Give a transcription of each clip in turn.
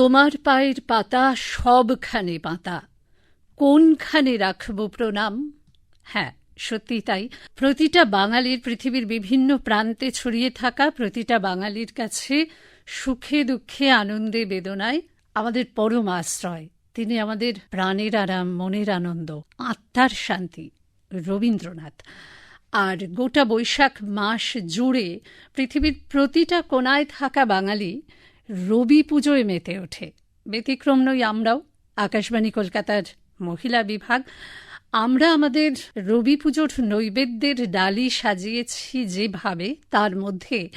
তোমার পায়ের পাতা সবখানে পাতা। কোনখানে রাখব প্রণাম? হ্যাঁ সত্যি তাই। প্রতিটা বাঙালির পৃথিবীর বিভিন্ন প্রান্তে ছড়িয়ে থাকা প্রতিটা বাঙালির কাছে সুখে দুঃখে আনন্দে বেদনায় আমাদের পরম আশ্রয়। তিনি আমাদের প্রাণের আরাম, মনের আনন্দ, আত্মার শান্তি, রবীন্দ্রনাথ। আর গোটা বৈশাখ মাস জুড়ে পৃথিবীর প্রতিটা কোনায় থাকা বাঙালি রবি পুজোয় মেতে ওঠে। ব্যতিক্রম নই আমরাও, আকাশবাণী কলকাতার মহিলা বিভাগ। আমরা আমাদের রবি পুজোর নৈবেদ্যের ডালি সাজিয়েছি যেভাবে, তার মধ্যে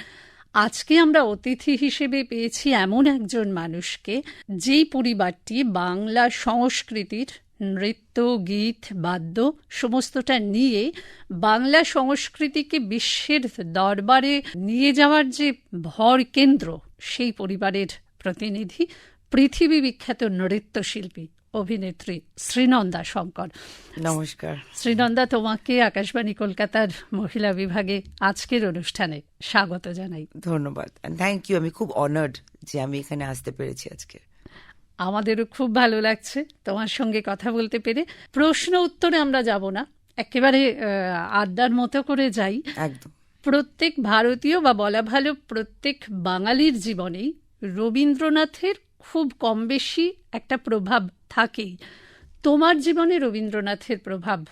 আজকে আমরা অতিথি হিসেবে পেয়েছি এমন একজন মানুষকে, যেই পরিবারটি বাংলা সংস্কৃতির নৃত্য গীত বাদ্য সমস্তটা নিয়ে বাংলা সংস্কৃতিকে বিশ্বের দরবারে নিয়ে যাওয়ার যে ভর কেন্দ্র সেই পরিবারের প্রতিনিধি পৃথিবী বিখ্যাত নৃত্যশিল্পী অভিনেত্রী শ্রীনন্দা শঙ্কর। নমস্কার। শ্রীনন্দা তোমাকে আকাশবাণী কলকাতার মহিলা বিভাগে আজকের অনুষ্ঠানে স্বাগত জানাই। ধন্যবাদ। থ্যাংক ইউ আমি খুব অনার্ড যে আমি এখানে আসতে পেরেছি আজকে। আমাদেরও খুব ভালো লাগছে তোমার সঙ্গে কথা বলতে পেরে। প্রশ্ন উত্তরে আমরা যাব না একেবারে আড্ডার মতো করে যাই। একদম। প্রত্যেক ভারতীয় বা বলা ভালো প্রত্যেক বাঙালির জীবনেই রবীন্দ্রনাথের খুব কম বেশি একটা প্রভাব থাকেই। তোমার জীবনে রবীন্দ্রনাথের প্রভাব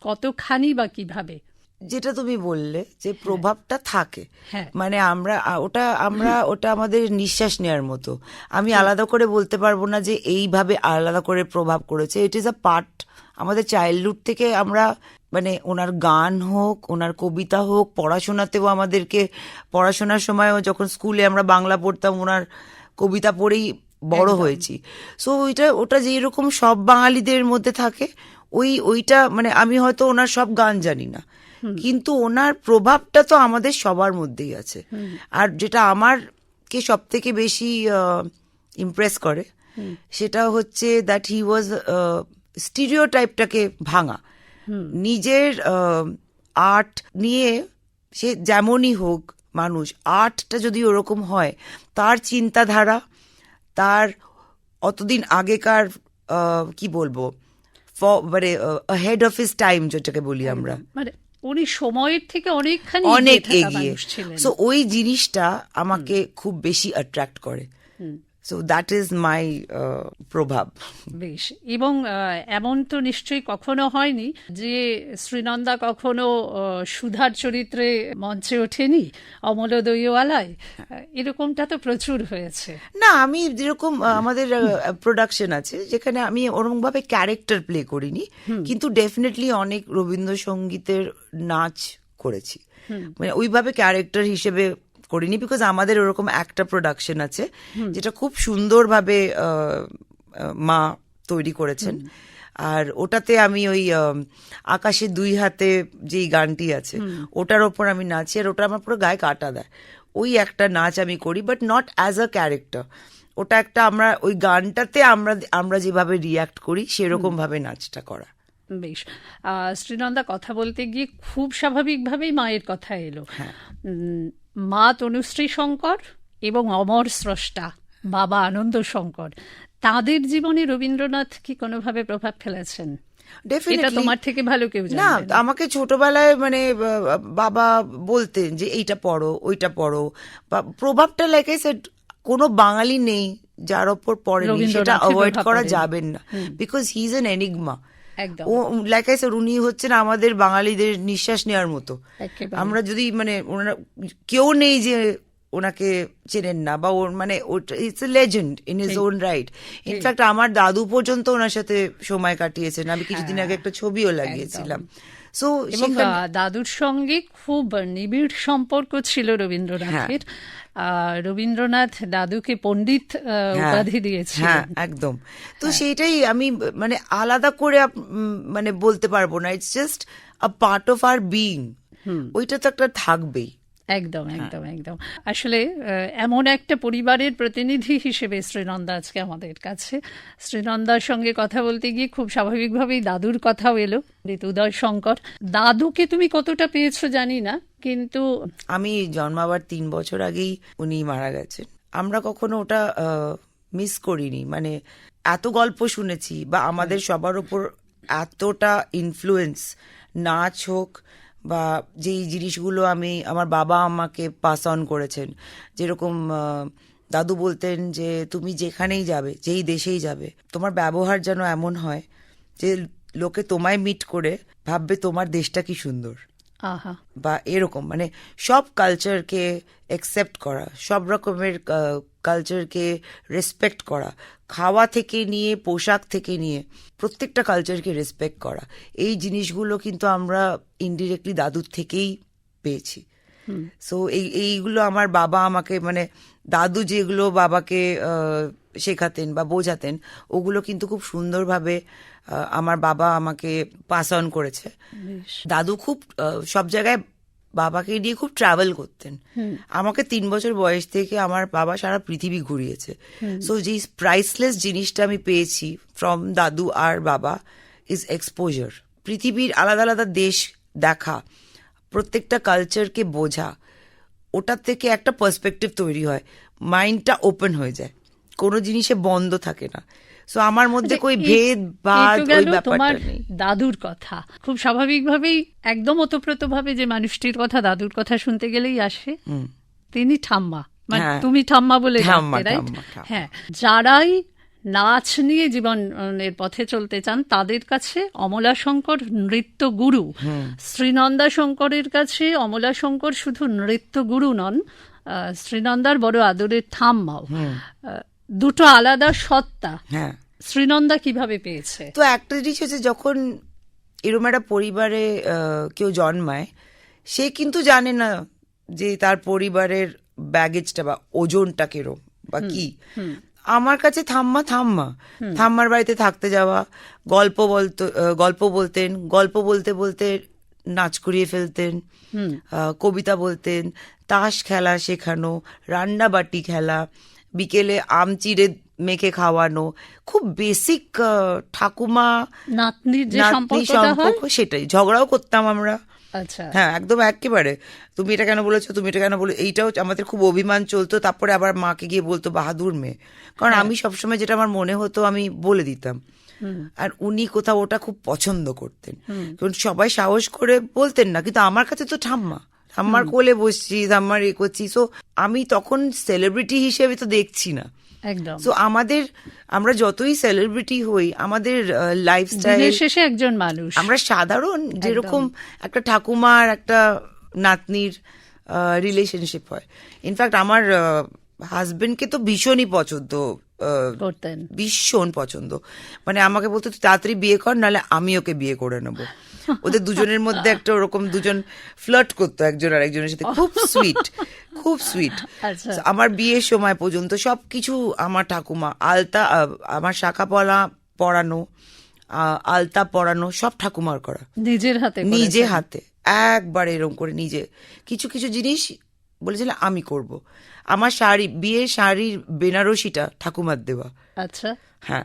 কতখানি বা কীভাবে? যেটা তুমি বললে যে প্রভাবটা থাকে। হ্যাঁ। মানে আমরা ওটা আমরা ওটা আমাদের নিঃশ্বাস নেওয়ার মতো। আমি আলাদা করে বলতে পারব না যে এইভাবে আলাদা করে প্রভাব করেছে। ইট ইজ আ পার্ট আমাদের চাইল্ডহুড থেকে আমরা মানে ওনার গান হোক ওনার কবিতা হোক পড়াশোনাতেও আমাদেরকে পড়াশোনার সময়ও যখন স্কুলে আমরা বাংলা পড়তাম ওনার কবিতা পড়েই বড় হয়েছি। সো ওইটা ওটা যেই রকম সব বাঙালিদের মধ্যে থাকে ওই ওইটা মানে আমি হয়তো ওনার সব গান জানি না। কিন্তু ওনার প্রভাবটা তো আমাদের সবার মধ্যেই আছে। আর যেটা আমার কে সব থেকে বেশি ইমপ্রেস করে সেটা হচ্ছে দ্যাট হি ওয়াজ স্টিরিও টাইপটাকে ভাঙা। নিজের আর্ট নিয়ে সে যেমনই হোক মানুষ আর্টটা যদি ওরকম হয় তার চিন্তাধারা তার অতদিন আগেকার কি বলব মানে হেড অফ হিস টাইম যেটাকে বলি আমরা। মানে উনি সময়ের থেকে অনেকখানি অনেক এগিয়ে। সো ওই জিনিসটা আমাকে খুব বেশি অ্যাট্রাক্ট করে। সো দ্যাট ইজ মাই প্রভাব বেশ। এবং এমন তো নিশ্চয়ই কখনো হয়নি যে শ্রীনন্দা কখনো সুধার চরিত্রে মঞ্চে ওঠেনি অমলোদয়ওয়ালায়? এরকমটা তো প্রচুর হয়েছে। না আমি যেরকম আমাদের প্রোডাকশন আছে যেখানে আমি ওরকম ভাবে ক্যারেক্টার প্লে করিনি কিন্তু ডেফিনেটলি অনেক রবীন্দ্রসঙ্গীতের নাচ করেছি। মানে ওইভাবে ক্যারেক্টার হিসেবে করিনি বিকজ আমাদের ওরকম একটা প্রোডাকশন আছে যেটা খুব সুন্দরভাবে মা তৈরি করেছেন। আর ওটাতে আমি ওই আকাশে দুই হাতে যেই গানটি আছে ওটার ওপর আমি নাচি আর ওটা আমার পুরো গায়ে কাটা দেয়। ওই একটা নাচ আমি করি but not as a character ওটা একটা আমরা ওই গানটাতে আমরা আমরা যেভাবে রিয়াক্ট করি সেরকম ভাবে নাচটা করা। বেশ। শ্রীনন্দা কথা বলতে গিয়ে খুব স্বাভাবিকভাবেই মায়ের কথা এলো। উম, মা তনুশ্রী শঙ্কর এবং অমর স্রষ্টা বাবা আনন্দ শঙ্কর তাদের জীবনে রবীন্দ্রনাথ কি কোনোভাবে প্রভাব ফেলেছেন? এটা তোমার থেকে ভালো কেউ না আমাকে ছোটবেলায় মানে বাবা বলতেন যে এইটা পড়ো ওইটা পড়ো। প্রভাবটা লাইক আই সেড কোনো বাঙালি নেই যার ওপর পড়েনি। সেটা অ্যাভয়েড করা যাবেন না। Because he is an enigma O like I said উনি হচ্ছেন আমাদের বাঙালিদের নিঃশ্বাস নেওয়ার মতো। আমরা যদি মানে ওনারা কেউ নেই যে ওনাকে চেনেন না বা ওর মানে it's a legend in is own right in fact আমার দাদু পর্যন্ত ওনার সাথে সময় কাটিয়েছেন। আমি কিছুদিন আগে একটা ছবিও লাগিয়েছিলাম। সো দাদুর সঙ্গে খুব নিবিড় সম্পর্ক ছিল রবীন্দ্রনাথের। আহ, রবীন্দ্রনাথ দাদুকে পণ্ডিত উপাধি দিয়েছে হ্যাঁ একদম। তো সেইটাই আমি মানে আলাদা করে মানে বলতে পারব না। It's just a part of our being ওইটা তো একটা থাকবেই। একদম একদম একদম। আসলে এমন একটা পরিবারের প্রতিনিধি হিসেবে শ্রীনন্দা আজকে আমাদের কাছে। শ্রীনন্দার সঙ্গে কথা বলতে গিয়ে খুব স্বাভাবিকভাবেই দাদুর কথাও এলো ঋতুদয় শঙ্কর দাদুকে তুমি কতটা পেয়েছ জানি না কিন্তু আমি জন্মাবার তিন বছর আগেই উনি মারা গেছেন। আমরা কখনো ওটা আহ, মিস করিনি। মানে এত গল্প শুনেছি বা আমাদের সবার উপর এতটা ইনফ্লুয়েন্স নাচ হোক বা যেই জিনিসগুলো আমি আমার বাবা আমাকে পাস অন করেছেন যেরকম দাদু বলতেন যে তুমি যেখানেই যাবে যেই দেশেই যাবে তোমার ব্যবহার যেন এমন হয় যে লোকে তোমায় মিট করে ভাববে তোমার দেশটা কি সুন্দর। আহা। বা এরকম মানে সব কালচারকে অ্যাকসেপ্ট করা সব রকমের কালচারকে রেসপেক্ট করা খাওয়া থেকে নিয়ে পোশাক থেকে নিয়ে প্রত্যেকটা কালচারকে রেসপেক্ট করা। এই জিনিসগুলো কিন্তু আমরা ইনডিরেক্টলি দাদুর থেকেই পেয়েছি। সো এই এইগুলো আমার বাবা আমাকে মানে দাদু যেগুলো বাবাকে শেখাতেন বা বোঝাতেন ওগুলো কিন্তু খুব সুন্দরভাবে আমার বাবা আমাকে পাস অন করেছে। দাদু খুব সব জায়গায় বাবাকে নিয়ে খুব ট্রাভেল করতেন। আমাকে তিন বছর বয়স থেকে আমার বাবা সারা পৃথিবী ঘুরিয়েছে। সো যে প্রাইসলেস জিনিসটা আমি পেয়েছি ফ্রম দাদু আর বাবা ইজ এক্সপোজার পৃথিবীর আলাদা আলাদা দেশ দেখা প্রত্যেকটা কালচারকে বোঝা ওটার থেকে একটা পার্সপেক্টিভ তৈরি হয়। মাইন্ডটা ওপেন হয়ে যায়। কোনো জিনিসে বন্ধ থাকে না। সো আমার মধ্যে আচ্ছা, কই ভেদ তো ওই ব্যাপারটা নেই। দাদুর কথা। খুব স্বাভাবিকভাবেই একদম ওতপ্রোতভাবে যে মানুষটির কথা দাদুর কথা শুনতে গেলেই আসে। তিনি ঠাম্মা। মানে হ্যাঁ। তুমি ঠাম্মা বলে ঠাম্মা। হ্যাঁ। যারাই নাচ নিয়ে জীবনের পথে চলতে চান তাদের কাছে অমলা শঙ্কর নৃত্য গুরু। শ্রীনন্দা শঙ্করের কাছে অমলা শঙ্কর শুধু নৃত্য গুরু নন শ্রীনন্দার বড় আদরের ঠাম্মাও। দুটো আলাদা সত্তা। হ্যাঁ। শ্রীনন্দা কীভাবে পেয়েছে? তো একটা জিনিস হচ্ছে যখন এরম একটা পরিবারে কেউ জন্মায় সে কিন্তু জানে না যে তার পরিবারের ব্যাগেজটা বা ওজনটা কিরম বা কি। আমার কাছে থাম্মা থাম্মা। থাম্মার বাড়িতে থাকতে যাওয়া গল্প বলতো গল্প বলতেন গল্প বলতে বলতে নাচ করিয়ে ফেলতেন কবিতা বলতেন তাস খেলা শেখানো রান্নাবাটি খেলা বিকেলে আম চিড়ে মেখে খাওয়ানো খুব বেসিক ঠাকুমা নাতনির যে নাতনি সম্পর্ক সেটাই। ঝগড়াও করতাম আমরা। আচ্ছা। হ্যাঁ একদম একেবারে। তুমি এটা কেন বলেছ? তুমি এটা কেন বলে? এইটাও আমাদের খুব অভিমান চলতো। তারপরে আবার মাকে গিয়ে বলতো বাহাদুর মেয়ে। কারণ হ্যাঁ। আমি সবসময় যেটা আমার মনে হতো আমি বলে দিতাম। আর উনি কোথাও ওটা খুব পছন্দ করতেন। কারণ সবাই সাহস করে বলতেন না। কিন্তু আমার কাছে তো ঠাম্মা। ঠাম্মার কোলে বসছি ঠাম্মার এ করছি সো আমি তখন সেলিব্রিটি হিসেবে তো দেখছি না। একদম। সো আমাদের আমরা যতই সেলিব্রিটি হই আমাদের লাইফস্টাইল শেষে একজন মানুষ। আমরা সাধারণ যেরকম একটা ঠাকুমার একটা নাতনির রিলেশনশিপ হয়। ইনফ্যাক্ট আমার হাজবেন্ডকে তো ভীষণই পছন্দ করতেন। ভীষণ পছন্দ। মানে আমাকে বলতো তুই তাড়াতাড়ি বিয়ে কর নাহলে আমি ওকে বিয়ে করে নেব। ওদের দুজনের মধ্যে একটা ওরকম দুজন ফ্লার্ট করতো একজন আর একজনের সাথে। খুব সুইট খুব সুইট আচ্ছা। আমার বিয়ের সময় পর্যন্ত সবকিছু আমার ঠাকুমা আলতা আমার শাখা পলা পরানো আহ, আলতা পরানো সব ঠাকুমার করা। নিজের হাতে নিজে হাতে একবার এরকম করে নিজে। কিছু কিছু জিনিস বলেছিল আমি করব। আমার শাড়ি বিয়ের শাড়ির বেনারসিটা ঠাকুমার দেওয়া। আচ্ছা। হ্যাঁ।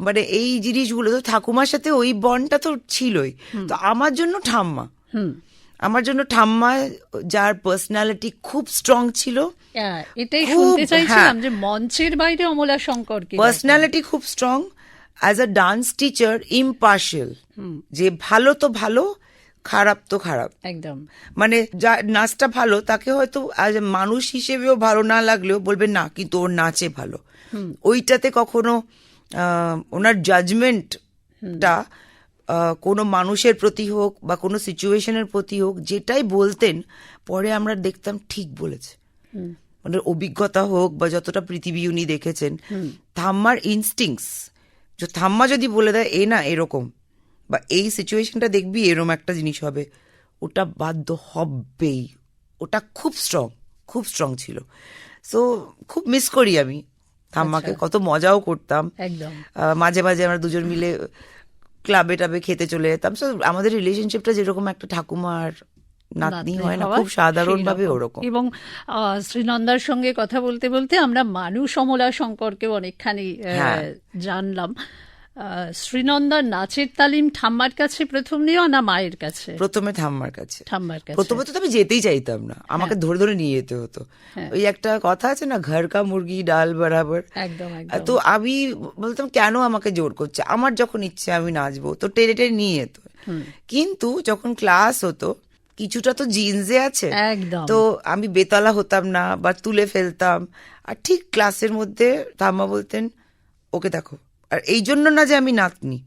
মানে এই জিনিসগুলো তো ঠাকুমার সাথে ওই বনটা তো ছিলই। তো আমার জন্য ঠাম্মা। হুম। আমার জন্য ঠাম্মা যার পার্সোনালিটি খুব স্ট্রং ছিল। এটাই শুনতে চাইছিলাম হ্যাঁ। যে মঞ্চের বাইরে অমলা শঙ্কর কি পার্সোনালিটি খুব strong as a dance teacher impartial যে ভালো তো ভালো খারাপ তো খারাপ। একদম। মানে যা নাচটা ভালো তাকে হয়তো মানুষ হিসেবেও ভালো না লাগলেও বলবে না কিন্তু ওর নাচে ভালো। ওইটাতে কখনো ওনার জাজমেন্টটা কোনো মানুষের প্রতি হোক বা কোনো সিচুয়েশনের প্রতি হোক যেটাই বলতেন পরে আমরা দেখতাম ঠিক বলেছে। মানে অভিজ্ঞতা হোক বা যতটা পৃথিবী উনি দেখেছেন থাম্মার ইনস্টিংস যে থাম্মা যদি বলে দেয় এ না এরকম বা এই সিচুয়েশনটা দেখবি এরকম একটা জিনিস হবে। ওটা বাধ্য হবেই। ওটা খুব স্ট্রং খুব স্ট্রং ছিল। সো খুব মিস করি আমি। ঠাম্মাকে কত মজাও করতাম। একদম। মাঝে মাঝে আমরা দুজন মিলে ক্লাবে টাবে খেতে চলে যেতাম। সো আমাদের রিলেশনশিপটা যেরকম একটা ঠাকুমার নাতনি হয় না খুব সাধারণ ভাবে ওরকম। এবং শ্রীনন্দার সঙ্গে কথা বলতে বলতে আমরা মানুষ অমলা সম্পর্কে অনেকখানি হ্যাঁ। জানলাম। শ্রীনন্দার নাচের তালিম ঠাম্মার কাছে প্রথম নেওয়া না মায়ের কাছে? প্রথমে ঠাম্মার কাছে। ঠাম্মার কাছে। প্রথমে তো আমি যেতেই চাইতাম না। আমাকে ধরে ধরে নিয়ে যেতে হতো। ওই একটা কথা আছে না ঘর কা মুরগি ডাল বরাবর। একদম তো আমি বলতাম কেন আমাকে জোর করছে? আমার যখন ইচ্ছে আমি নাচবো। তো টেনে টেনে নিয়ে যেত। কিন্তু যখন ক্লাস হতো কিছুটা তো জিন্সে আছে। একদম। তো আমি বেতলা হতাম না বা তুলে ফেলতাম। আর ঠিক ক্লাসের মধ্যে ঠাম্মা বলতেন ওকে দেখো আর এই জন্য না যে আমি নাতনি।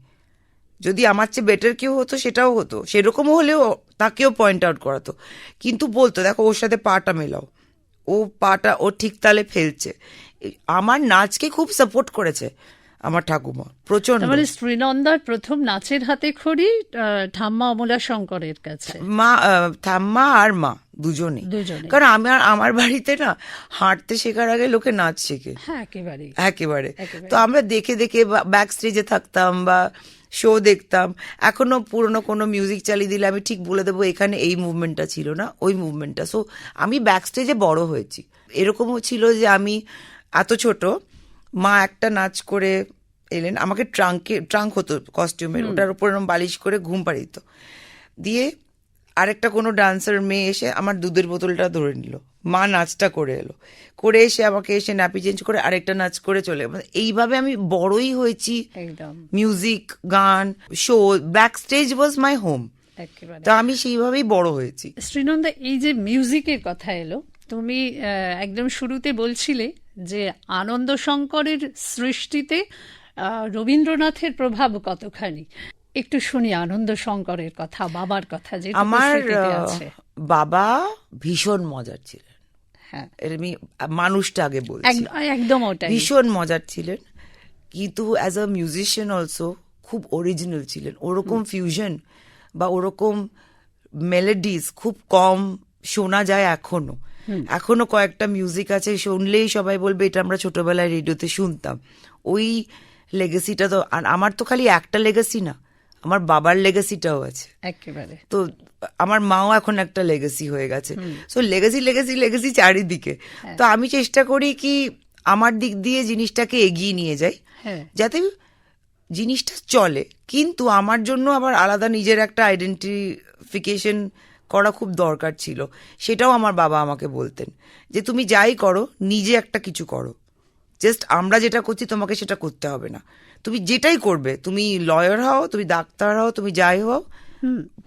যদি আমার চেয়ে বেটার কেউ হতো, সেটাও হতো। সেরকম হলেও তাকেও পয়েন্ট আউট করাতো। কিন্তু বলতো, দেখো, ওর সাথে পাটা মেলাও। ও পাটা ও ঠিক তালে ফেলছে। আমার নাচকে খুব সাপোর্ট করেছে। আমার ঠাকুমা প্রচণ্ড মানে শ্রীনন্দার প্রথম নাচের হাতে খড়ি ঠাম্মা অমলা শঙ্করের কাছে। মা ঠাম্মা আর মা দুজনে কারণ আমার আমার বাড়িতে না হাঁটতে শেখার আগে লোকে নাচ শেখে। হ্যাঁ একেবারে। একেবারে। তো আমরা দেখে দেখে ব্যাক স্টেজে থাকতাম বা শো দেখতাম। এখনও পুরনো কোনো মিউজিক চালিয়ে দিলে আমি ঠিক বলে দেবো এখানে এই মুভমেন্টটা ছিল না ওই মুভমেন্টটা সো আমি ব্যাক স্টেজে বড় হয়েছি। এরকমও ছিল যে আমি এত ছোট মা একটা নাচ করে এলেন। আমাকে ট্রাঙ্কে ট্রাঙ্ক হতো কস্টিউমের ওটার উপর বালিশ করে ঘুম পাড়িয়ে দিত দিয়ে আরেকটা কোনো ডান্সার মেয়ে এসে আমার দুধের বোতলটা ধরে নিল। মা নাচটা করে এলো। করে এসে আমাকে এসে নাপি চেঞ্জ করে আরেকটা নাচ করে চলে এইভাবে আমি বড়ই হয়েছি। মিউজিক গান show backstage was my home তা আমি সেইভাবেই বড় হয়েছি। শ্রীনন্দা এই যে মিউজিকের কথা এলো তুমি একদম শুরুতে বলছিলে যে আনন্দ শঙ্করের সৃষ্টিতে রবীন্দ্রনাথের প্রভাব কতখানি? একটু শুনি আনন্দ শঙ্করের কথা বাবার কথা যে আমার বাবা ভীষণ মজার ছিলেন। হ্যাঁ। আমি মানুষটা আগে বলছি। এক- একদম ওটাই। ভীষণ মজার ছিলেন। কিন্তু অ্যাজ আ মিউজিশিয়ান অলসো খুব অরিজিনাল ছিলেন। ওরকম ফিউশন বা ওরকম মেলোডিজ খুব কম শোনা যায় এখনও। এখনও কয়েকটা মিউজিক আছে শুনলেই সবাই বলবে এটা আমরা ছোটবেলায় রেডিওতে শুনতাম। ওই লেগেসিটা তো আর আমার তো খালি একটা লেগেসি না আমার বাবার লেগেসিটাও আছে। একেবারে। তো আমার মাও এখন একটা লেগেসি হয়ে গেছে। সো লেগেসি লেগেসি লেগেসি চারিদিকে। তো আমি চেষ্টা করি কি আমার দিক দিয়ে জিনিসটাকে এগিয়ে নিয়ে যাই। হ্যাঁ। যাতে জিনিসটা চলে কিন্তু আমার জন্য আবার আলাদা নিজের একটা আইডেন্টিফিকেশন করা খুব দরকার ছিল। সেটাও আমার বাবা আমাকে বলতেন যে তুমি যাই করো নিজে একটা কিছু করো। জাস্ট আমরা যেটা করছি তোমাকে সেটা করতে হবে না। তুমি যেটাই করবে তুমি লয়ার হও তুমি ডাক্তার হও তুমি যাই হও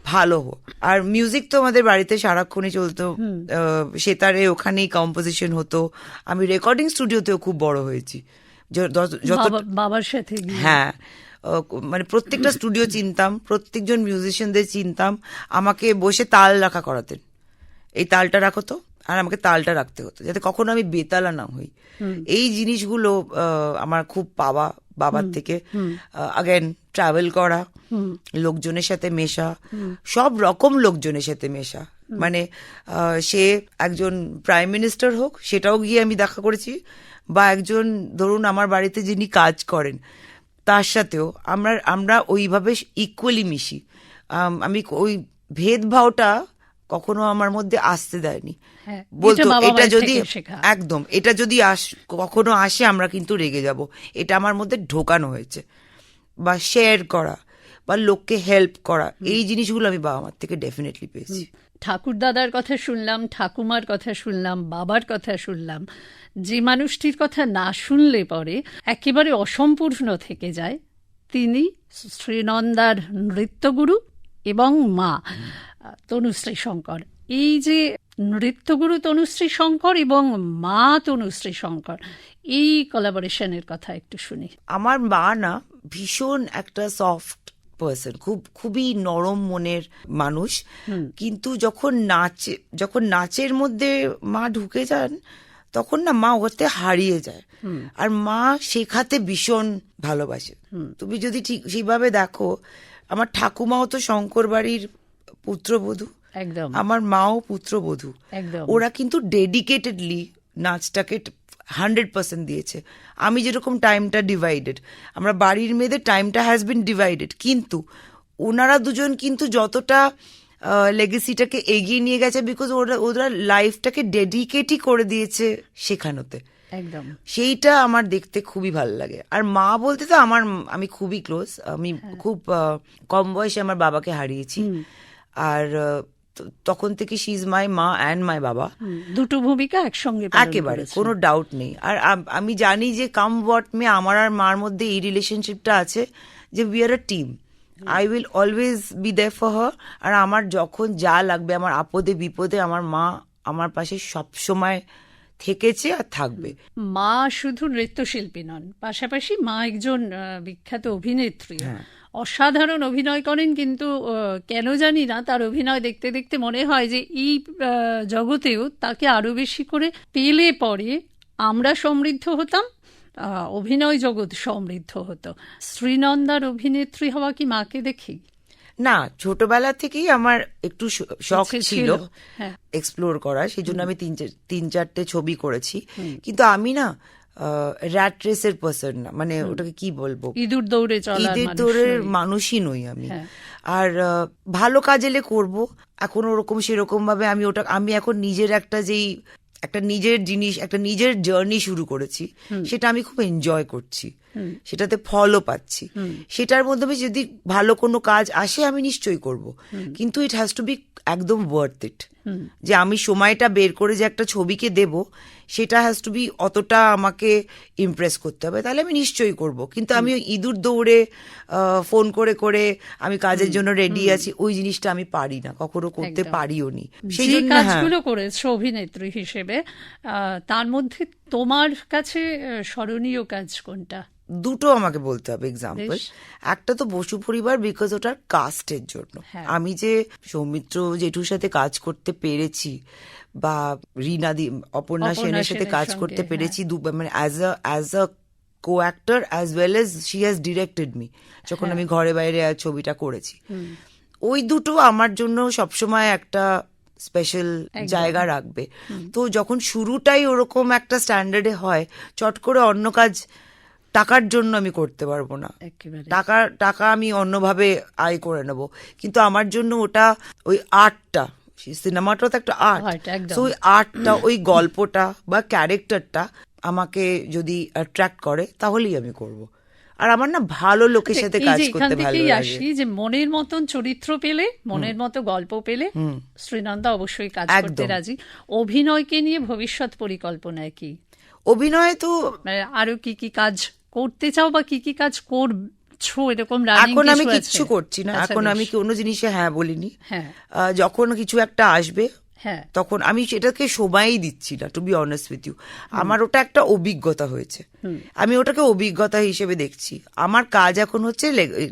ভালো হো আর মিউজিক তো আমাদের বাড়িতে সারাক্ষণই চলতো। সেতারে ওখানেই কম্পোজিশন হতো। আমি রেকর্ডিং স্টুডিওতেও খুব বড় হয়েছি। যত- বাবার সাথে হ্যাঁ। মানে প্রত্যেকটা স্টুডিও চিনতাম প্রত্যেকজন মিউজিশিয়ানদের চিনতাম আমাকে বসে তাল রাখা করাতেন। এই তালটা রাখো তো আর আমাকে তালটা রাখতে হতো যাতে কখনো আমি বেতালা না হই। এই জিনিসগুলো আমার খুব পাওয়া বাবার থেকে আগেন ট্রাভেল করা লোকজনের সাথে মেশা সব রকম লোকজনের সাথে মেশা। মানে সে একজন প্রাইম মিনিস্টার হোক সেটাও গিয়ে আমি দেখা করেছি বা একজন ধরুন আমার বাড়িতে যিনি কাজ করেন তার সাথেও আমরা আমরা ওইভাবে ইকুয়ালি মিশি। আমি ওই ভেদভাবটা কখনো আমার মধ্যে আসতে দেয়নি। হ্যাঁ, বলতো এটা যদি একদম এটা যদি আস কখনো আসে আমরা কিন্তু রেগে যাব। এটা আমার মধ্যে ঢোকানো হয়েছে। বা শেয়ার করা বা লোককে হেল্প করা এই জিনিসগুলো আমি বাবা মার থেকে ডেফিনেটলি পেয়েছি। ঠাকুর দাদার কথা শুনলাম, ঠাকুমার কথা শুনলাম, বাবার কথা শুনলাম। যে মানুষটির কথা না শুনলে পরে একেবারে অসম্পূর্ণ থেকে যায়। তিনি শ্রীনন্দার নৃত্যগুরু এবং মা, তনুশ্রী শঙ্কর। এই যে নৃত্যগুরু তনুশ্রী শঙ্কর এবং মা তনুশ্রী শঙ্কর, এই কোলাবোরেশনের কথা একটু শুনি। আমার মা না ভীষণ একটা সফট পার্সন খুব খুবই নরম মনের মানুষ। কিন্তু যখন নাচে যখন নাচের মধ্যে মা ঢুকে যান তখন না মা ওতে হারিয়ে যায়। আর মা শেখাতে ভীষণ ভালোবাসে। তুমি যদি ঠিক সেইভাবে দেখো আমার ঠাকুমাও তো শঙ্কর বাড়ির পুত্রবধূ। একদম। আমার মাও পুত্রবধূ। একদম। ওরা কিন্তু ডেডিকেটেডলি নাচটাকে হান্ড্রেড পার্সেন্ট দিয়েছে। আমি যেরকম টাইমটা ডিভাইডেড আমরা বাড়ির মেয়েদের টাইমটা হ্যাজ বিন ডিভাইডেড কিন্তু ওনারা দুজন কিন্তু যতটা লেগেসিটাকে এগিয়ে নিয়ে গেছে বিকজ ওরা ওরা লাইফটাকে ডেডিকেটই করে দিয়েছে শেখানোতে। একদম। সেইটা আমার দেখতে খুবই ভালো লাগে। আর মা বলতে তো আমার আমি খুবই ক্লোজ আমি হ্যাঁ। খুব কম বয়সে আমার বাবাকে হারিয়েছি। আর তখন থেকে শি ইজ মাই মা অ্যান্ড মাই বাবা। দুটো ভূমিকা একসঙ্গে একেবারে কোনো ডাউট নেই। আর আমি জানি যে কাম ওয়াট মে আমার আর মার মধ্যে এই রিলেশনশিপটা আছে যে we are a team I will always be there for her আর আমার যখন যা লাগবে আমার আপদে বিপদে আমার মা আমার পাশে সব সময় থেকেছে আর থাকবে। মা শুধু নৃত্যশিল্পী নন পাশাপাশি মা একজন বিখ্যাত অভিনেত্রী হ্যাঁ। অসাধারণ অভিনয় করেন কিন্তু কেন জানি না তার অভিনয় দেখতে দেখতে মনে হয় যে এই জগতেও তাকে আরও বেশি করে পেলে পরে আমরা সমৃদ্ধ হতাম অভিনয় জগৎ সমৃদ্ধ হতো। শ্রীনন্দার অভিনেত্রী হওয়া কি মাকে দেখি? না ছোটবেলা থেকেই আমার একটু শখ ছিল এক্সপ্লোর করা সেই জন্য আমি তিন তিন চারটে ছবি করেছি। কিন্তু আমি না র্যাট রেসের পার্সন না। মানে ওটাকে কি বলব? ইঁদুর দৌড়ে চলা ঈদের দৌড়ের মানুষই নই আমি। হ্যাঁ। আর ভালো কাজ এলে করব। এখন ওরকম সেরকম ভাবে আমি ওটা আমি এখন নিজের একটা যেই একটা নিজের জিনিস একটা নিজের জার্নি শুরু করেছি সেটা আমি খুব এনজয় করছি। সেটাতে ফলও পাচ্ছি। সেটার মাধ্যমে যদি ভালো কোনো কাজ আসে আমি নিশ্চয়ই করব। কিন্তু ইট হ্যাজ টু বি একদম ওয়ার্থ ইট যে আমি সময়টা বের করে যে একটা ছবিকে দেব সেটা হ্যাজ টু বি অতটা আমাকে ইমপ্রেস করতে হবে। তাহলে আমি নিশ্চয়ই করব। কিন্তু আমি ইঁদুর দৌড়ে ফোন করে করে আমি কাজের জন্য রেডি আছি ওই জিনিসটা আমি পারি না কখনো করতে। পারিও নি। সেই হ্যাঁ। কাজগুলো করেছ অভিনেত্রী হিসেবে তার মধ্যে তোমার কাছে স্মরণীয় কাজ কোনটা? দুটো আমাকে বলতে হবে এক্সাম্পল একটা তো বসু পরিবার বিকজ ওটার কাস্টের জন্য। হ্যাঁ। আমি যে সৌমিত্র জেঠুর সাথে কাজ করতে পেরেছি বা রীনা দি অপর্ণা সেনের সাথে কাজ করতে হ্যাঁ। পেরেছি দু মানে as a as a co actor as well as she has directed me যখন হ্যাঁ। আমি ঘরে বাইরে ছবিটা করেছি। ওই দুটো আমার জন্য সবসময় একটা স্পেশাল জায়গা রাখবে। তো যখন শুরুটাই ওরকম একটা স্ট্যান্ডার্ডে হয় চট করে অন্য কাজ টাকার জন্য আমি করতে পারব না। টাকা টাকা আমি অন্যভাবে আয় করে নেব। কিন্তু আমার জন্য ওটা ওই আর্টটা সিনেমাটা তো একটা আর্ট। তো ওই আর্টটা ওই গল্পটা বা ক্যারেক্টারটা আমাকে যদি অ্যাট্রাক্ট করে তাহলেই আমি করব। আর আমার না ভালো লোকের সাথে কাজ করতে ভালো লাগে। আসি যে মনের মতন চরিত্র পেলে মনের মতো গল্প পেলে শ্রীনন্দা অবশ্যই কাজ করতে রাজি। অভিনয়কে নিয়ে ভবিষ্যৎ পরিকল্পনায় কি? অভিনয় তো মানে আরও কি কি কাজ করতে চাও বা কি কি কাজ করছ? এরকম এখন আমি কিচ্ছু করছি না। আচ্ছা, এখন আমি কোনো জিনিসে হ্যাঁ বলিনি? হ্যাঁ। যখন কিছু একটা আসবে হ্যাঁ। তখন আমি সেটাকে সময়ই দিচ্ছি না to be honest with you আমার ওটা একটা অভিজ্ঞতা হয়েছে। আমি ওটাকে অভিজ্ঞতা হিসেবে দেখছি। আমার কাজ এখন হচ্ছে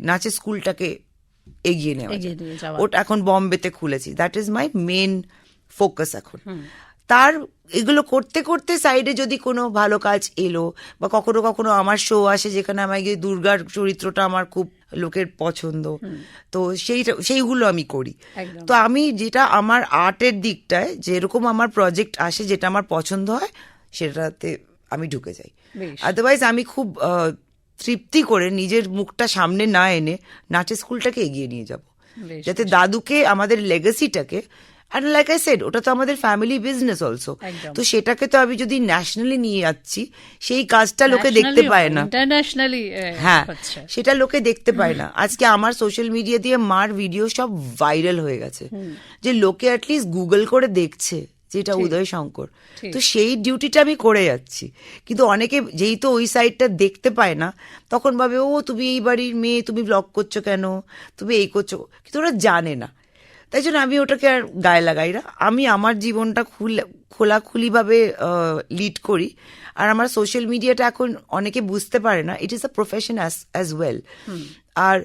নাচের স্কুলটাকে এগিয়ে নেওয়া ওটা এখন বম্বেতে খুলেছি। That is my main focus এখন। তার এগুলো করতে করতে সাইডে যদি কোনো ভালো কাজ এলো বা কখনো কখনো আমার শো আসে যেখানে আমার গিয়ে দুর্গার চরিত্রটা আমার খুব লোকের পছন্দ। তো সেইটা সেইগুলো আমি করি। তো আমি যেটা আমার আর্টের দিকটায় যেরকম আমার প্রজেক্ট আসে যেটা আমার পছন্দ হয় সেটাতে আমি ঢুকে যাই। আদারওয়াইজ আমি খুব তৃপ্তি করে নিজের মুখটা সামনে না এনে নাচের স্কুলটাকে এগিয়ে নিয়ে যাব। যাতে দাদুকে আমাদের লেগাসিটাকে আর লাইক আই সেড ওটা তো আমাদের ফ্যামিলি বিজনেস অলসো তো সেটাকে তো আমি যদি ন্যাশনালি নিয়ে যাচ্ছি সেই কাজটা লোকে দেখতে পায় না। ইন্টারন্যাশনালি হ্যাঁ সেটা লোকে দেখতে পায় না। আজকে আমার সোশ্যাল মিডিয়া দিয়ে মার ভিডিও সব ভাইরাল হয়ে গেছে। যে লোকে অ্যাটলিস্ট গুগল করে দেখছে যেটা উদয় শঙ্কর। তো সেই ডিউটিটা আমি করে যাচ্ছি। কিন্তু অনেকে যেই তো ওই সাইডটা দেখতে পায় না তখন ভাবে ও তুমি এই বাড়ির মেয়ে তুমি ব্লগ করছ কেন? তুমি এই করছ। কিন্তু ওরা জানে না। তাই জন্য আমি ওটাকে আর গায়ে লাগাই না। আমি আমার জীবনটা খুলে খোলাখুলিভাবে লিড করি। আর আমার সোশ্যাল মিডিয়াটা এখন অনেকে বুঝতে পারে না it is a profession as as well আর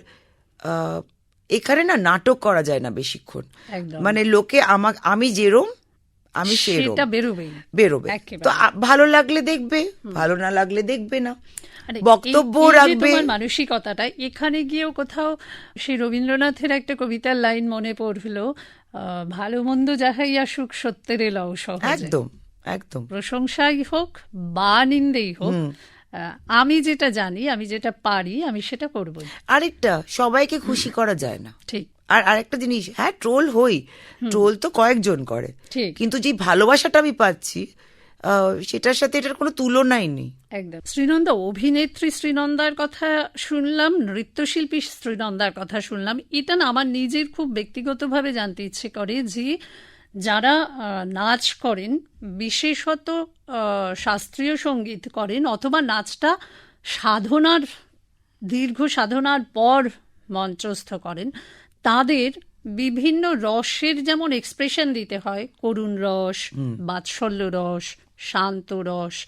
এখানে না নাটক করা যায় না বেশিক্ষণ। মানে লোকে আমাক আমি যেরম আমি সেরম। বেরোবে। তো ভালো লাগলে দেখবে ভালো না লাগলে দেখবে না। বক্তব্য এই- এই যে রাখবে। মানসিকতাটা এখানে গিয়েও কোথাও সেই রবীন্দ্রনাথের একটা কবিতার লাইন মনে পড়ল ভালো মন্দ যাহাই আসুক সত্যের এলাও সহজে। একদম একদম। প্রশংসাই হোক বা নিন্দেই হোক আমি যেটা জানি আমি যেটা পারি আমি সেটা করবই। আরেকটা সবাইকে খুশি করা যায় না। ঠিক। আর আরেকটা জিনিস হ্যাঁ ট্রোল হই ট্রোল তো কয়েকজন করে। ঠিক। কিন্তু যে ভালোবাসাটা আমি পাচ্ছি সেটার সাথে এটার কোনো তুলনাই নেই। একদম। শ্রীনন্দা, অভিনেত্রী শ্রীনন্দার কথা শুনলাম, নৃত্যশিল্পী শ্রীনন্দার কথা শুনলাম। এটা না আমার নিজের খুব ব্যক্তিগতভাবে জানতে ইচ্ছে করে যে যারা নাচ করেন, বিশেষত শাস্ত্রীয় সংগীত করেন অথবা নাচটা সাধনার, দীর্ঘ সাধনার পর মঞ্চস্থ করেন, তাদের বিভিন্ন রসের যেমন এক্সপ্রেশন দিতে হয় করুণ রস বাৎসল্য রস শান্ত রস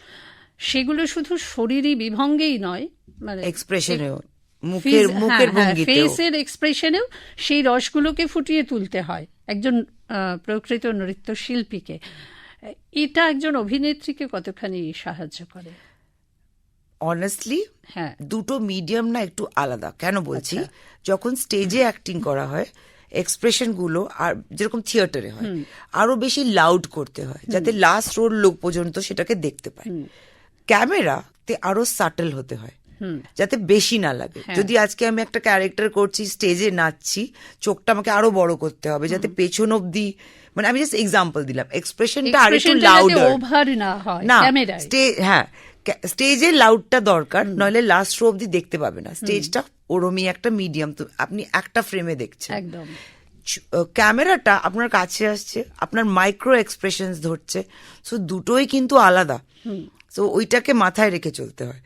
সেগুলো শুধু শরীরী বিভঙ্গেই নয় মানে এক্সপ্রেশনেও মুখের মুখের ভঙ্গিতেও। ফেসের এক্সপ্রেশনেও সেই রসগুলোকে ফুটিয়ে তুলতে হয় একজন প্রকৃত নৃত্যশিল্পীকে। এটা একজন অভিনেত্রীকে কতখানি সাহায্য করে? অনেস্টলি হ্যাঁ। দুটো মিডিয়াম না একটু আলাদা। কেন বলছি? যখন স্টেজে অ্যাক্টিং করা হয় এক্সপ্রেশনগুলো আর যেরকম থিয়েটারে হয় আরও বেশি লাউড করতে হয় যাতে লাস্ট রোড লোক পর্যন্ত সেটাকে দেখতে পায়। ক্যামেরাতে আরও সাটেল হতে হয় যাতে বেশি না লাগে। যদি আজকে আমি একটা ক্যারেক্টার করছি স্টেজে নাচছি চোখটা আমাকে আরও বড় করতে হবে যাতে পেছন অব্দি মানে আমি জাস্ট এক্সাম্পল দিলাম। এক্সপ্রেশনটা আর একটু লাউডার না হয় স্টেজ হ্যাঁ স্টেজে লাউডটা দরকার নইলে লাস্ট রো অব্দি দেখতে পাবে না। স্টেজটা ওরমই একটা মিডিয়াম তো আপনি একটা ফ্রেমে দেখছেন। একদম। ক্যামেরাটা আপনার কাছে আসছে আপনার মাইক্রো এক্সপ্রেশনস ধরছে সো দুটোই কিন্তু আলাদা। সো ওইটাকে মাথায় রেখে চলতে হয়।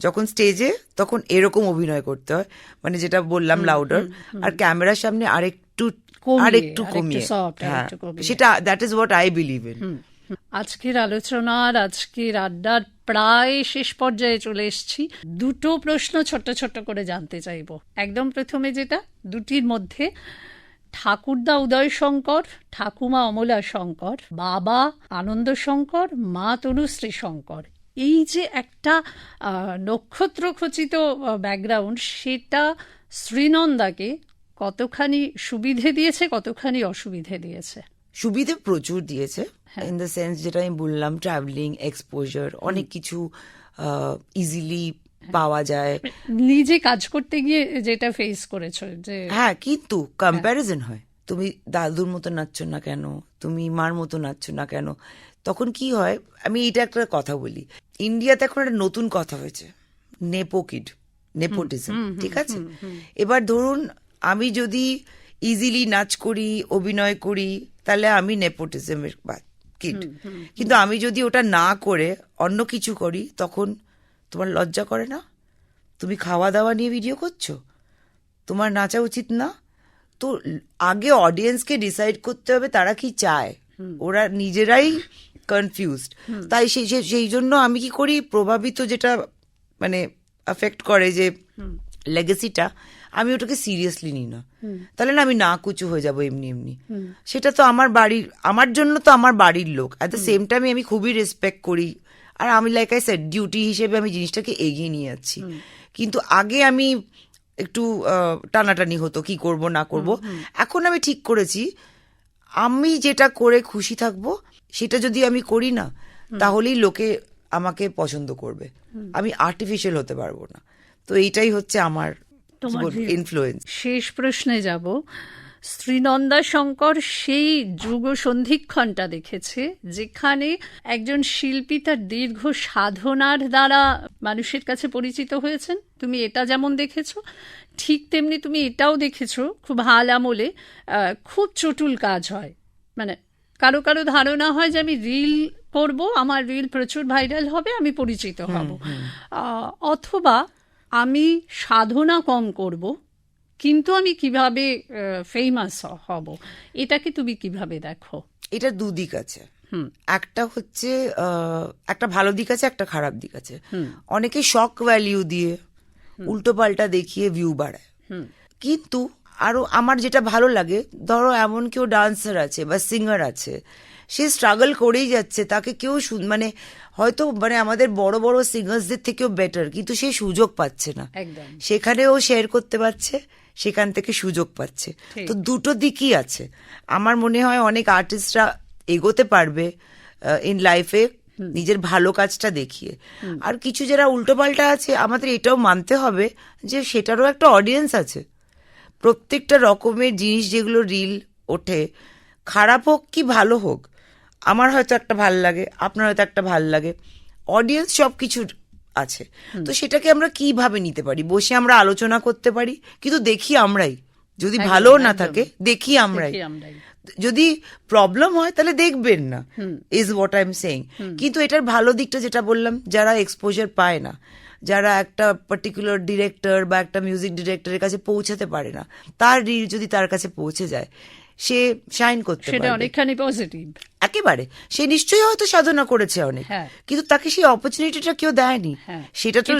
যখন স্টেজে তখন এরকম অভিনয় করতে হয়। মানে যেটা বললাম লাউডার আর ক্যামেরার সামনে আরেকটু আরেকটু কমিয়ে। হ্যাঁ আরেকটু কমিয়ে। সেটা that is what I believe in আজকের আলোচনার আজকের আড্ডার প্রায় শেষ পর্যায়ে চলে এসেছি। দুটো প্রশ্ন ছোট্ট ছোট্ট করে জানতে চাইব। একদম প্রথমে যেটা, দুটির মধ্যে ঠাকুরদা উদয় শঙ্কর, ঠাকুমা অমলা শঙ্কর, বাবা আনন্দ শঙ্কর, মা তনুশ্রী শঙ্কর। এই যে একটা নক্ষত্র খচিত ব্যাকগ্রাউন্ড, সেটা শ্রীনন্দাকে কতখানি সুবিধে দিয়েছে, কতখানি অসুবিধে দিয়েছে? সুবিধে প্রচুর দিয়েছে ইন দ্য সেন্স যেটা আমি বললাম ট্রাভেলিং এক্সপোজার অনেক কিছু ইজিলি পাওয়া যায়। নিজে কাজ করতে গিয়ে যেটা ফেস করেছ যে হ্যাঁ কিন্তু কম্প্যারিজন হয়। তুমি দাদুর মতো নাচছো না কেন? তুমি মার মতো নাচছো না কেন? তখন কি হয় আমি এটা একটা কথা বলি ইন্ডিয়াতে এখন একটা নতুন কথা হয়েছে নেপোকিড নেপোটিজম ঠিক আছে? এবার ধরুন আমি যদি ইজিলি নাচ করি অভিনয় করি তাহলে আমি নেপোটিজমের কিড। কিন্তু আমি যদি ওটা না করে অন্য কিছু করি তখন তোমার লজ্জা করে না? তুমি খাওয়া দাওয়া নিয়ে ভিডিও করছ? তোমার নাচা উচিত না? তো আগে অডিয়েন্সকে ডিসাইড করতে হবে তারা কি চায়। ওরা নিজেরাই কনফিউজড তাই সেই সেই- সেই জন্য আমি কি করি? প্রভাবিত যেটা মানে আফেক্ট করে যে লেগেসিটা আমি ওটাকে সিরিয়াসলি নিই না। তাহলে না আমি না কুচু হয়ে যাব এমনি এমনি। সেটা তো আমার বাড়ির আমার জন্য তো আমার বাড়ির লোক। অ্যাট দ্য সেম টাইমে আমি খুবই রেসপেক্ট করি। আর আমি লাইক আই স্যার ডিউটি হিসেবে আমি জিনিসটাকে এগিয়ে নিয়ে যাচ্ছি। কিন্তু আগে আমি একটু টানাটানি হতো কি করব না করব। এখন আমি ঠিক করেছি। আমি যেটা করে খুশি থাকব সেটা যদি আমি করি না তাহলেই লোকে আমাকে পছন্দ করবে। আমি আর্টিফিশিয়াল হতে পারব না। তো এইটাই হচ্ছে আমার। ইনফ্লুয়েন্স শেষ প্রশ্নে যাব। শ্রীনন্দা শঙ্কর সেই যুগ সন্ধিক্ষণটা দেখেছে যেখানে একজন শিল্পী তার দীর্ঘ সাধনার দ্বারা মানুষের কাছে পরিচিত হয়েছেন। তুমি এটা যেমন দেখেছ ঠিক তেমনি তুমি এটাও দেখেছ খুব হাল আমলে খুব চটুল কাজ হয়। মানে কারও কারও ধারণা হয় যে আমি রিল করব আমার রিল প্রচুর ভাইরাল হবে আমি পরিচিত হব। অথবা আমি সাধনা কম করব কিন্তু আমি কীভাবে ফেমাস হব এটাকে তুমি কীভাবে দেখো? এটা দুদিক আছে। একটা হচ্ছে একটা ভালো দিক আছে একটা খারাপ দিক আছে। অনেকে শক ভ্যালিউ দিয়ে উল্টো পাল্টা দেখিয়ে ভিউ বাড়ায়। কিন্তু আরও আমার যেটা ভালো লাগে ধরো এমন কেউ ডান্সার আছে বা সিঙ্গার আছে সে স্ট্রাগল করেই যাচ্ছে তাকে কেউ মানে হয়তো মানে আমাদের বড় বড় সিঙ্গার্সদের থেকেও বেটার কিন্তু সে সুযোগ পাচ্ছে না। সেখানেও শেয়ার করতে পারছে সেখান থেকে সুযোগ পাচ্ছে। তো দুটো দিকই আছে। আমার মনে হয় অনেক আর্টিস্টরা এগোতে পারবে ইন লাইফে নিজের ভালো কাজটা দেখিয়ে। আর কিছু যারা উল্টোপাল্টা আছে আমাদের এটাও মানতে হবে যে সেটারও একটা অডিয়েন্স আছে। প্রত্যেকটা রকমের জিনিস যেগুলো রিল ওঠে খারাপ হোক কি ভালো হোক আমার হয়তো একটা ভালো লাগে আপনার হয়তো একটা ভালো লাগে। অডিয়েন্স সব কিছুর আছে তো সেটাকে আমরা কীভাবে নিতে পারি? বসে আমরা আলোচনা করতে পারি কিন্তু দেখি আমরাই। যদি ভালো না থাকে দেখি আমরাই। যদি প্রবলেম হয় তাহলে দেখবেন না is what I am saying কিন্তু এটার ভালো দিকটা যেটা বললাম যারা এক্সপোজার পায় না যারা একটা পার্টিকুলার ডিরেক্টর বা একটা মিউজিক ডিরেক্টরের কাছে পৌঁছাতে পারে না তার রিল যদি তার কাছে পৌঁছে যায় সে শাইন করতে সেটা অনেকখানি পজিটিভ একেবারে। সে নিশ্চয়ই হয়তো সাধনা করেছে অনেক। হ্যাঁ। কিন্তু তাকে সেই অপরচুনিটিটা কেউ দেয়নি। হ্যাঁ। সেটা তো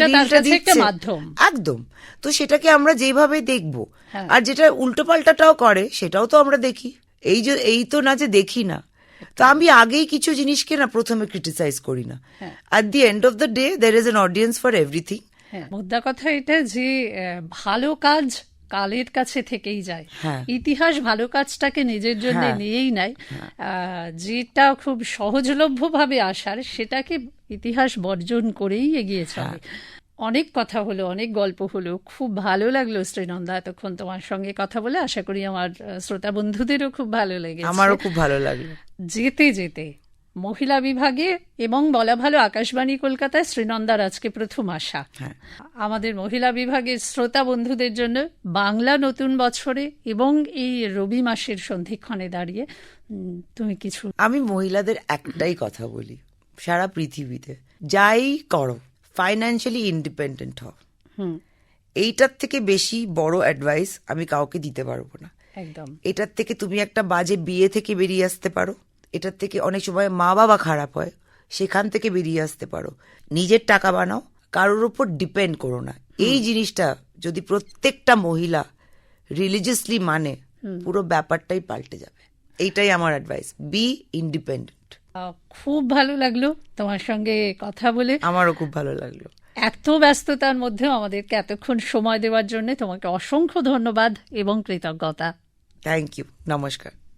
মাধ্যম। একদম। তো সেটাকে আমরা যেভাবে দেখব হ্যাঁ। আর যেটা উল্টো পাল্টাটাও করে সেটাও তো আমরা দেখি। এই যে এই তো না যে দেখি না। তো আমি আগেই কিছু জিনিসকে না প্রথমে ক্রিটিসাইজ করি না। At the end of the day there is an audience for everything মোদ্দা কথা এটা যে ভালো কাজ কালের কাছে থেকেই যায়। হ্যাঁ। ইতিহাস ভালো কাজটাকে নিজের জন্য হ্যাঁ। নিয়েই নেয়। আহ, যেটা খুব সহজলভ্য ভাবে আসার সেটাকে ইতিহাস বর্জন করেই এগিয়ে চলে। অনেক কথা হলো অনেক গল্প হলো। খুব ভালো লাগল শ্রীনন্দা এতক্ষণ তোমার সঙ্গে কথা বলে। আশা করি আমার শ্রোতা বন্ধুদেরও খুব ভালো লেগেছে। আমারও খুব ভালো লাগল। যেতে যেতে। মহিলা বিভাগে এবং বলা ভালো আকাশবাণী কলকাতায় শ্রীনন্দার আজকে প্রথম আসা হ্যাঁ। আমাদের মহিলা বিভাগের শ্রোতা বন্ধুদের জন্য বাংলা নতুন বছরে এবং এই রবি মাসের সন্ধিক্ষণে দাঁড়িয়ে তুমি কিছু আমি মহিলাদের একটাই কথা বলি সারা পৃথিবীতে। যাই করো ফাইন্যান্সিয়ালি ইন্ডিপেন্ডেন্ট হও। হুম। এইটার থেকে বেশি বড় অ্যাডভাইস আমি কাউকে দিতে পারব না। একদম। এটার থেকে তুমি একটা বাজে বিয়ে থেকে বেরিয়ে আসতে পারো। এটার থেকে অনেক সময় মা বাবা খারাপ হয় সেখান থেকে বেরিয়ে আসতে পারো। নিজের টাকা বানাও কারোর উপর ডিপেন্ড করো না। এই জিনিসটা যদি প্রত্যেকটা মহিলা রিলিজিয়াসলি মানে পুরো ব্যাপারটাই পাল্টে যাবে। এইটাই আমার অ্যাডভাইস বি ইন্ডিপেন্ডেন্ট খুব ভালো লাগল তোমার সঙ্গে কথা বলে। আমারও খুব ভালো লাগল। এত ব্যস্ততার মধ্যেও আমাদেরকে এতক্ষণ সময় দেওয়ার জন্য তোমাকে অসংখ্য ধন্যবাদ এবং কৃতজ্ঞতা। থ্যাংক ইউ নমস্কার।